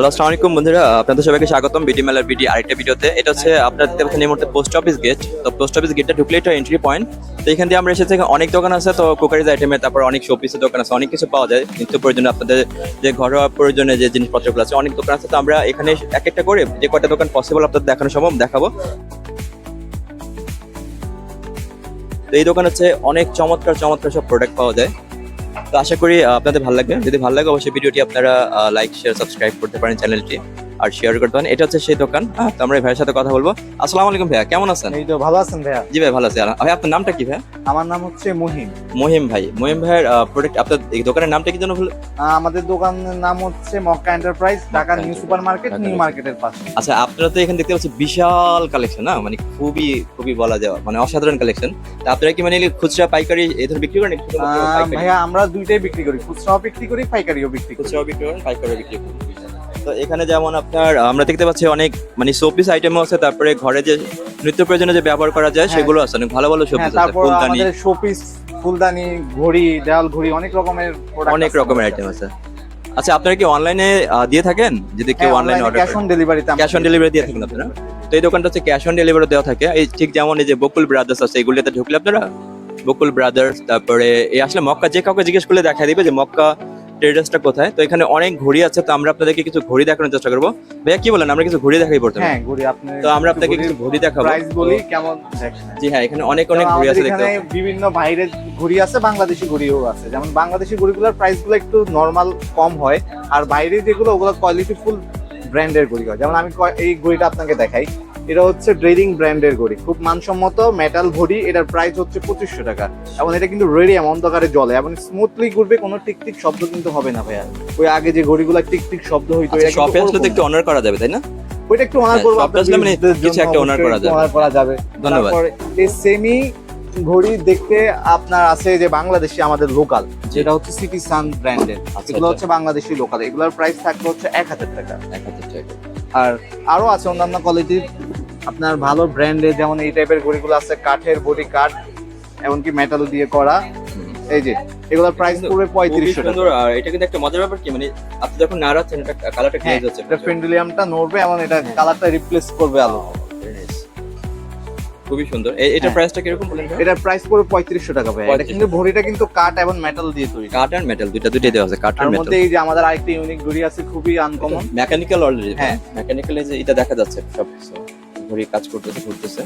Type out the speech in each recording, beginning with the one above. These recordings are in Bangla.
হ্যালো আসসালামু আলাইকুম বন্ধুরা। আপনাদের সবাইকে স্বাগতম বিডি মেলার বিডি আরেকটা ভিডিওতে। এটা হচ্ছে আপনারা দেখতে পাচ্ছেন এই মুহূর্তে পোস্ট অফিস গেট তো পোস্ট অফিস গেটটা ঢুকলে এটা এন্ট্রি পয়েন্ট তো এখান দিয়ে আমরা এসেছি অনেক দোকান আছে। তো কুকারিজ আইটেমের তারপর অনেক শোপিসের দোকান আছে। অনেক কিছু পাওয়া যায়। নিত্য প্রয়োজনীয় আপনাদের যে ঘরোয়া প্রয়োজনে যে জিনিসপত্রগুলো আছে, অনেক দোকান আছে। তো আমরা এখানে এক একটা করে যে কয়টা দোকান পসিবল আপনাদের দেখানো সম্ভব দেখাবো। তো এই দোকান হচ্ছে অনেক চমৎকার চমৎকার সব প্রোডাক্ট পাওয়া যায়। তো আশা করি আপনাদের ভালো লাগবে। যদি ভালো লাগে, অবশ্যই ভিডিওটি আপনারা লাইক শেয়ার সাবস্ক্রাইব করতে পারেন চ্যানেলটি। আর শেয়ার করতে পারেন। এটা হচ্ছে সেই দোকান। তো আমরা ভাইয়ের সাথে কথা বলব। আসসালামু আলাইকুম ভাইয়া কেমন আছেন? এই তো ভালো আছেন ভাইয়া। জি ভাই ভালো আছি। ভাই আপনার নামটা কি ভাই আমার নাম হচ্ছে মহিম। মহিম ভাই। মহিম ভাইয়ের প্রোডাক্ট আপনার এই দোকানের নামটা কি যেন ভুল আমাদের দোকানের নাম হচ্ছে Mecca enterprise Dhaka new super market new মার্কেটের পাশে। আচ্ছা আপনারা তো এখানে দেখতে পাচ্ছি বিশাল কালেকশন না? মানে খুবই খুবই বলা যায় মানে অসাধারণ কালেকশন তা আপনারা কি মানে খুচরা পাইকারি এই ধরনের বিক্রি করেন ভাইয়া আমরা দুইটাই বিক্রি করি। খুচরাও বিক্রি করি পাইকারিও বিক্রি করি। খুচরাও বিক্রি করেন পাইকারিও বিক্রি করেন। তো এখানে যেমন আপনার আমরা দেখতে পাচ্ছি অনেক মানে শোপিস আইটেমও আছে তারপরে ঘরে যে নিত্য প্রয়োজনে যে ব্যবহার করা যায় হ্যাঁ। সেগুলো আছে অনেক ভালো ভালো হ্যাঁ শোপিস আছে তারপর ফুলদানি। আমাদের শোপিস ফুলদানি ঘড়ি দেওয়াল ঘড়ি অনেক রকমের product অনেক আছে রকমের আইটেম আছে। আচ্ছা আপনারা কি অনলাইনে দিয়ে থাকেন? যদি কেউ হ্যাঁ, অনলাইনে online order cash on delivery তে ক্যাশ অন ডেলিভারি দিয়ে থাকেন আপনারা। তো এই দোকানটা হচ্ছে ক্যাশ অন ডেলিভারি দেওয়া থাকে। এই ঠিক যেমন এই যে বকুল ব্রাদার্স আছে এগুলিতে ঢুকলে আপনারা বকুল ব্রাদার্স তারপরে এই আসলে মক্কা যে কাউকে জিজ্ঞেস করলে দেখা দিবে যে মক্কা ট্রেডার্সটা কোথায়? তো এখানে অনেক ঘড়ি আছে তো আমরা আপনাদেরকে কিছু ঘড়ি দেখানোর চেষ্টা করব। ভাইয়া কি বলেন? আমরা কিছু ঘড়ি দেখাই পড়তে হ্যাঁ ঘড়ি আপনি তো আমরা আপনাকে কিছু ঘড়ি দেখাবো। প্রাইস বলি কেমন জি হ্যাঁ এখানে অনেক অনেক ঘড়ি আছে দেখতে এখানে বিভিন্ন বাইরের ঘড়ি আছে বাংলাদেশি ঘড়িও আছে। যেমন বাংলাদেশি ঘড়িগুলোর প্রাইসগুলো একটু নর্মাল কম হয় আর বাইরে যেগুলো ওগুলো কোয়ালিটি ফুল ব্র্যান্ডের ঘড়ি হয়। যেমন আমি এই ঘড়িটা আপনাকে দেখাই। এটা হচ্ছে ড্রেডিং ব্র্যান্ডের ঘড়ি খুব মানসম্মত মেটাল ঘড়ি এটার প্রাইস হচ্ছে পঁচিশশো টাকা এবং এটা কিন্তু রেডিয়াম অন্ধকারে জলে এবং স্মুথলি ঘুরবে কোনো টিকটিক শব্দ কিন্তু হবে না ভাইয়া ওই আগে যে ঘড়িগুলো টিকটিক শব্দ হইতো আচ্ছা এটা একটু অনার করা যাবে তাই না। ওইটা একটু অনার হ্যাঁ, করব আপনার মানে কিছু একটা অনার করা যাবে। অনার করা যাবে ধন্যবাদ। এই সেমি ঘড়ি দেখতে আপনার আছে যে বাংলাদেশি আমাদের লোকাল যেটা হচ্ছে সিটি সান ব্র্যান্ডের এগুলো আচ্ছা। হচ্ছে বাংলাদেশি লোকাল এগুলোর প্রাইস থাকবে হচ্ছে এক হাজার টাকা এক হাজার টাকা। আর আরও আছে অন্যান্য কোয়ালিটির আপনার ভালো ব্র্যান্ডের যেমন এই টাইপের ঘড়িগুলো আছে কাঠের বডি কাঠ এমনকি মেটাল দিয়ে করা এই যে এগুলোর প্রাইস পড়বে খুবই পঁয়ত্রিশশো টাকা সুন্দর আর এটা কিন্তু একটা মজার ব্যাপার কি মানে আপনি যখন নাড়াচ্ছেন এটা কালারটা হ্যাঁ, ক্লিয়ার হচ্ছে এটা পেন্ডুলিয়ামটা নড়বে এবং এটা হ্যাঁ। কালারটা রিপ্লেস করবে আলো. খুবই সুন্দর। এটা এটার হ্যাঁ। প্রাইসটা কীরকম বলেন এটা প্রাইস পড়বে পঁয়ত্রিশশো টাকা ভাই। এটা কিন্তু ভরিটা কিন্তু কাঠ এবং মেটাল দিয়ে তৈরি। কাঠ আর মেটাল দুইটা দুইটাই দেওয়া আছে কাট আর মেটাল মধ্যে এই যে আমাদের আরেকটা ইউনিক ঘড়ি আছে খুবই আনকমন মেকানিক্যাল অলরেডি হ্যাঁ। হ্যাঁ। মেকানিক্যাল যে এটা দেখা যাচ্ছে সব ঘড়ি কাজ করতেছে ঘুরতেছে।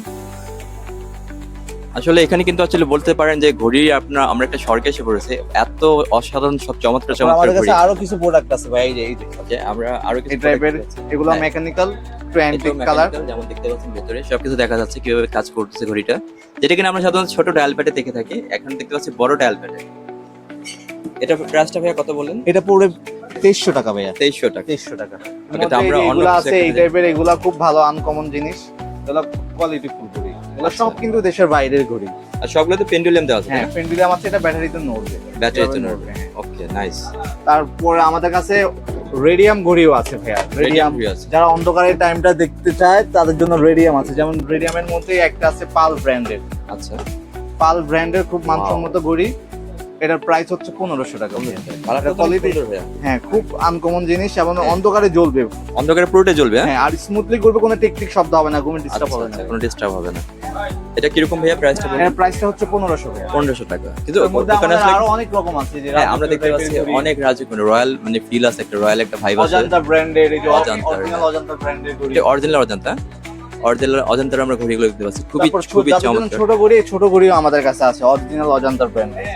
আসলে এখানে কিন্তু আসলে বলতে পারেন যে ঘড়ি আপনার আমরা একটা সরকার এসে পড়েছে। এত অসাধারণ সব চমৎকার চমৎকার আমাদের ঘড়ি। কাছে আরও কিছু প্রোডাক্ট আছে ভাই এই যে আমরা আরও কিছু এই টাইপের এগুলো। মেকানিক্যাল অ্যান্টিক কালার যেমন দেখতে পাচ্ছেন ভেতরে সবকিছু দেখা যাচ্ছে কীভাবে কাজ করতেছে ঘড়িটা। যেটা কিনা আমরা সাধারণত ছোট ডায়াল প্যাডে দেখে থাকি এখন দেখতে পাচ্ছি বড় ডায়াল প্যাডে এটা প্রাইসটা ভাইয়া কত বললেন? এটা পড়বে তেইশশো টাকা ভাইয়া। তেইশশো টাকা। তেইশশো টাকা। আমরা অন্য এগুলো আছে এই টাইপের এগুলা খুব ভালো আনকমন জিনিস। এগুলো কোয়ালিটি ফুল। সব আচ্ছা। কিন্তু দেশের বাইরের ঘড়ি। আর সবগুলো তো পেন্ডুলিয়াম দেওয়া আছে হ্যাঁ পেন্ডুলিয়াম আছে এটা ব্যাটারিতে নড়বে ব্যাটারিতে নড়বে। ওকে নাইস তারপরে আমাদের কাছে রেডিয়াম ঘড়িও আছে ভাইয়া। রেডিয়াম যারা অন্ধকারের টাইমটা দেখতে চায় তাদের জন্য রেডিয়াম আছে। যেমন রেডিয়ামের মধ্যে একটা আছে পাল ব্র্যান্ডের। আচ্ছা। পাল ব্র্যান্ডের খুব মানসম্মত ঘড়ি। এটার প্রাইস হচ্ছে পনেরোশো টাকা হ্যাঁ খুব আনকমন জিনিস এবং হ্যাঁ। অন্ধকারে জ্বলবে। অন্ধকারে পুরোটাই জ্বলবে হ্যাঁ? হ্যাঁ আর স্মুথলি করবে কোনো টিকটিক শব্দ হবে না ঘুমে ডিস্টার্ব আচ্ছা, হবে না। আচ্ছা, কোনো ডিস্টার্ব হবে না। এটা কীরকম ভাইয়া প্রাইসটা বলুন? প্রাইসটা হচ্ছে পনেরোশো টাকা পনেরোশো টাকা। কিন্তু দোকানে আসলে আরও অনেক রকম আছে যে আমরা দেখতে পাচ্ছি অনেক রাজুক রয়্যাল মানে ফিল আছে একটা রয়্যাল একটা ভাইব আছে। অজন্তা ব্র্যান্ডের এই যে অজন্তা, অরিজিনাল অজন্তা ব্র্যান্ডের অরিজিনাল অজন্তা অরিজিনাল অজন্তার আমরা ঘড়িগুলো দেখতে পাচ্ছি। খুবই খুবই চমৎকার। ছোট ঘড়ি ছোট ঘড়িও আমাদের কাছে আছে অরিজিনাল অজন্তা ব্র্যান্ডের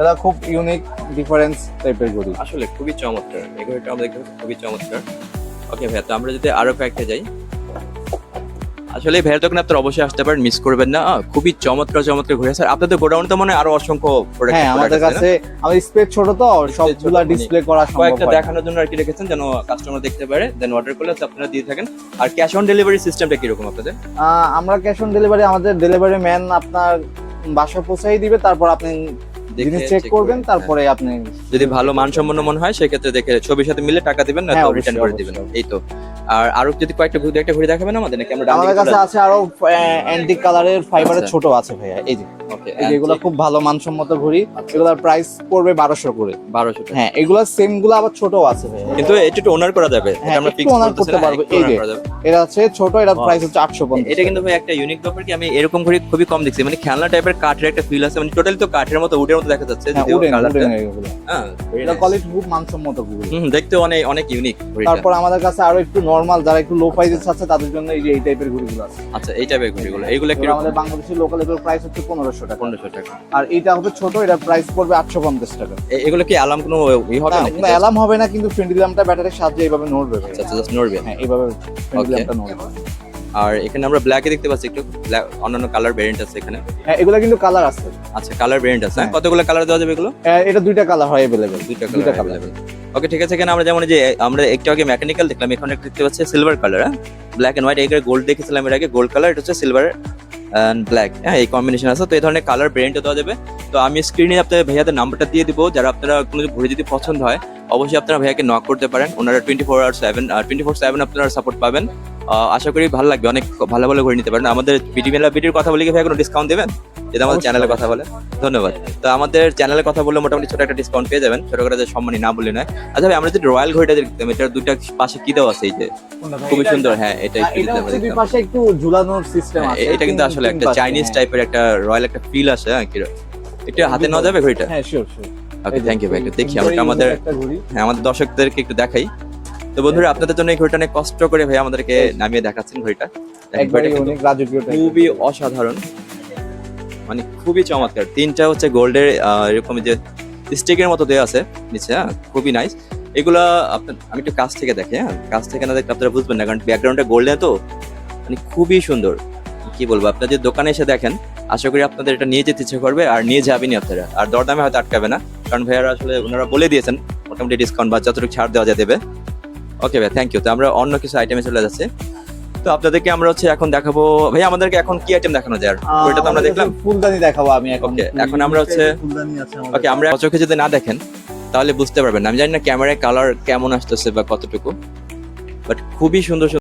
এটা খুব ইউনিক ডিফারেন্স টাইপের ঘড়ি আসলে খুবই চমৎকার। এই ঘড়িটা আমরা দেখতে খুবই চমৎকার। ওকে ভাইয়া তো আমরা যদি আরও কয়েকটা যাই। আসলে ভাইয়ের দোকানে আপনারা অবশ্যই আসতে পারেন মিস করবেন না। খুবই চমৎকার চমৎকার ঘুরে আর আপনাদের গোডাউনে তো মনে হয় আরও অসংখ্য প্রোডাক্ট হ্যাঁ আমাদের কাছে আমাদের স্পেস ছোট তো সবগুলা ডিসপ্লে করা সম্ভব কয়েকটা দেখানোর জন্য আর কি রেখেছেন যেন কাস্টমার দেখতে পারে। দেন অর্ডার করলে আপনারা দিয়ে থাকেন। আর ক্যাশ অন ডেলিভারি সিস্টেমটা কীরকম আপনাদের? আহ, আমরা ক্যাশ অন ডেলিভারি আমাদের ডেলিভারি ম্যান আপনার বাসা পৌঁছাই দিবে তারপর আপনি জিনিস চেক করবেন হ্যাঁ। তারপরে আপনি যদি ভালো মানসম্পন্ন মনে হয় সেক্ষেত্রে দেখে ছবির সাথে মিলে টাকা দিবেন না হ্যাঁ, রিটার্ন করে দিবেন। এই তো আর আরও যদি কয়েকটা ঘুরে একটা ঘুরে দেখাবেন আমাদের নাকি আমরা আমাদের কাছে আছে আরও অ্যান্টিক কালারের ফাইবারের। ছোট আছে ভাইয়া এই যে। এগুলো খুব ভালো মানসম্মত ঘড়ি। আচ্ছা। এগুলোর প্রাইস পড়বে বারোশো করে। বারোশো হ্যাঁ এগুলো সেমগুলো আবার ছোট আছে কিন্তু এটা একটু ওনার করা যাবে হ্যাঁ, আমরা ফিক্স করতেছি করতে পারব, এই যে। এটা হচ্ছে ছোট এটার প্রাইস হচ্ছে আটশো পঞ্চাশ। এটা কিন্তু ভাই একটা ইউনিক ব্যাপার কি আমি এরকম ঘড়ি খুবই কম দেখছি মানে খেলনা টাইপের কাঠের একটা ফিল আছে মানে টোটালি তো কাঠের মতো উডের মতো দেখা যাচ্ছে হ্যাঁ এটা কোয়ালিটি খুব মানসম্মত ঘড়ি। দেখতে অনেক অনেক ইউনিক তারপর আমাদের কাছে আরও একটু নরমাল যারা একটু লো প্রাইসের আছে তাদের জন্য এই যে এই টাইপের ঘড়িগুলো আছে। আচ্ছা এই টাইপের ঘড়িগুলো। এইগুলো কীরকম? আমাদের বাংলাদেশের লোকাল এগুলোর প্রাইস হচ্ছে পনেরোশো টাকা। পনেরোশো টাকা। আর এটা হবে ছোট এটার প্রাইস পড়বে আটশো পঞ্চাশ টাকা। এগুলো কি অ্যালার্ম কোনো ই হবে না কোনো অ্যালার্ম হবে না কিন্তু ফ্রেন্ডলি ল্যাম্পটা ব্যাটারির সাহায্যে এইভাবে নড়বে। আচ্ছা জাস্ট নড়বে। হ্যাঁ এইভাবে. ল্যাম্পটা নড়বে। আর এখানে আমরা ব্ল্যাকে দেখতে পাচ্ছি একটু। অন্যান্য কালার ভেরিয়েন্ট আছে এখানে। হ্যাঁ এগুলো কিন্তু কালার আছে। আচ্ছা কালার ভেরিয়েন্ট আছে। হ্যাঁ? হ্যাঁ। কতগুলো কালার দেওয়া যাবে এগুলো? আহ, এটা দুইটা কালার হয় অ্যাভেলেবেল দুইটা কালার কালার ওকে ঠিক আছে, এখানে আমরা যেমন যে, আমরা একটু আগে মেকানিক্যাল দেখলাম, এখানে একটা দেখতে পাচ্ছি সিলভার কালার হ্যাঁ? ব্ল্যাক এন্ড হোয়াইট এখানে গোল্ড দেখেছিলাম এর আগে গোল্ড কালার এটা হচ্ছে সিলভার অ্যান্ড ব্ল্যাক হ্যাঁ? এই কম্বিনেশন আছে, তো এই ধরনের কালার ভেরিয়েন্টও দেওয়া যাবে। তো আমি স্ক্রিনে আপনাদের ভাইয়াদের নাম্বারটা দিয়ে দিব, যারা আপনারা কোনো ঘুরে যদি পছন্দ হয়, অবশ্যই আপনারা ভাইয়াকে নক করতে পারেন, ওনারা twenty four hour seven twenty four seven আপনারা সাপোর্ট পাবেন। আশা করি ভালো লাগবে, অনেক ভালো ভালো ঘুরে নিতে পারেন। আমাদের বিডি মেলা বিডির কথা বলে কি ভাই কোনো ডিসকাউন্ট দেবেন? যেটা আমাদের চ্যানেলে কথা বলে ধন্যবাদ। তো আমাদের চ্যানেলে কথা বললে মোটামুটি ছোট একটা ডিসকাউন্ট পেয়ে যাবেন ছোট করে যে সম্মানী না বলে নয়। আচ্ছা ভাই আমরা যদি রয়্যাল ঘড়িটা দেখতাম এটার দুইটা পাশে কি দেওয়া আছে এই যে? খুবই সুন্দর হ্যাঁ এটা হ্যাঁ, একটু এটা যদি। পাশে একটু ঝুলানোর সিস্টেম হ্যাঁ, আছে এটা কিন্তু আসলে একটা চাইনিজ হ্যাঁ। টাইপের একটা রয়্যাল একটা ফিল আসে হ্যাঁ কি একটু হাতে নেওয়া যাবে ঘড়িটা? হ্যাঁ sure sure okay thank you ভাই একটু দেখি আমরা আমাদের হ্যাঁ আমাদের দর্শকদেরকে একটু দেখাই। তো বন্ধুরা আপনাদের জন্য এই ঘড়িটা অনেক কষ্ট করে ভাই আমাদেরকে নামিয়ে দেখাচ্ছেন ঘড়িটা। খুবই একবারে মানে খুবই চমৎকার। তিনটা হচ্ছে গোল্ডের এরকম যে স্টিকের মতো দেওয়া আছে নিচে হ্যাঁ খুবই নাইস এগুলা আপনার, আমি একটু কাছ থেকে দেখি হ্যাঁ কাছ থেকে না দেখলে আপনারা বুঝবেন না, কারণ ব্যাকগ্রাউন্ডটা গোল্ডেন তো মানে খুবই সুন্দর। কি বলব, আপনার যে দোকানে এসে দেখেন, আশা করি আপনাদের এটা নিয়ে যেতে ইচ্ছে করবে, আর নিয়ে যাবেনই আপনারা। আর দরদামে হয়তো আটকাবে না, কারণ ভাইয়ারা আসলে ওনারা বলে দিয়েছেন, মোটামুটি ডিসকাউন্ট বা যতটুকু ছাড় দেওয়া যায় দেবে। ওকে ভাই থ্যাংক ইউ তো আমরা অন্য কিছু আইটেমে চলে যাচ্ছি। তো আপনাদেরকে আমরা হচ্ছে এখন দেখাবো ভাই আমাদেরকে এখন কি আইটেম দেখানো যায়? আর ওইটা তো আমরা দেখলাম। ফুলদানি দেখাবো আমি এখন। এখন আমরা হচ্ছে- ফুলদানি আছে ওকে আমরা চোখে যদি না দেখেন তাহলে বুঝতে পারবেন। আমি জানি না ক্যামেরায় কালার কেমন আসতেছে বা কতটুকু বাট খুবই সুন্দর সুন্দর